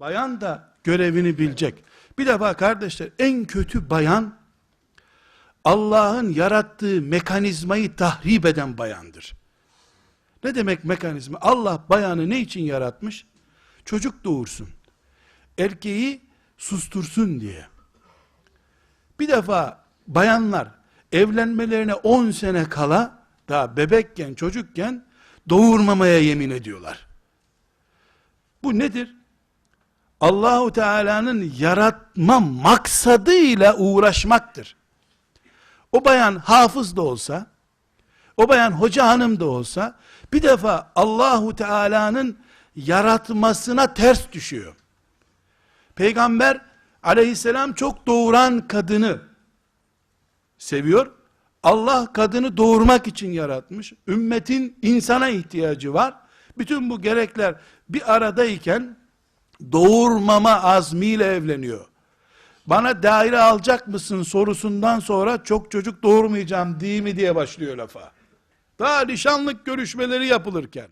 Bayan da görevini bilecek. Bir defa kardeşler en kötü bayan Allah'ın yarattığı mekanizmayı tahrip eden bayandır. Ne demek mekanizma? Allah bayanı ne için yaratmış? Çocuk doğursun. Erkeği sustursun diye. Bir defa bayanlar evlenmelerine 10 sene kala daha bebekken çocukken doğurmamaya yemin ediyorlar. Bu nedir? Allahu Teala'nın yaratma maksadıyla uğraşmaktır. O bayan hafız da olsa, o bayan hoca hanım da olsa, bir defa Allahu Teala'nın yaratmasına ters düşüyor. Peygamber aleyhisselam çok doğuran kadını seviyor. Allah kadını doğurmak için yaratmış. Ümmetin insana ihtiyacı var. Bütün bu gerekler bir aradayken doğurmama azmiyle evleniyor. Bana daire alacak mısın sorusundan sonra çok çocuk doğurmayacağım değil mi diye başlıyor lafa. Daha nişanlık görüşmeleri yapılırken.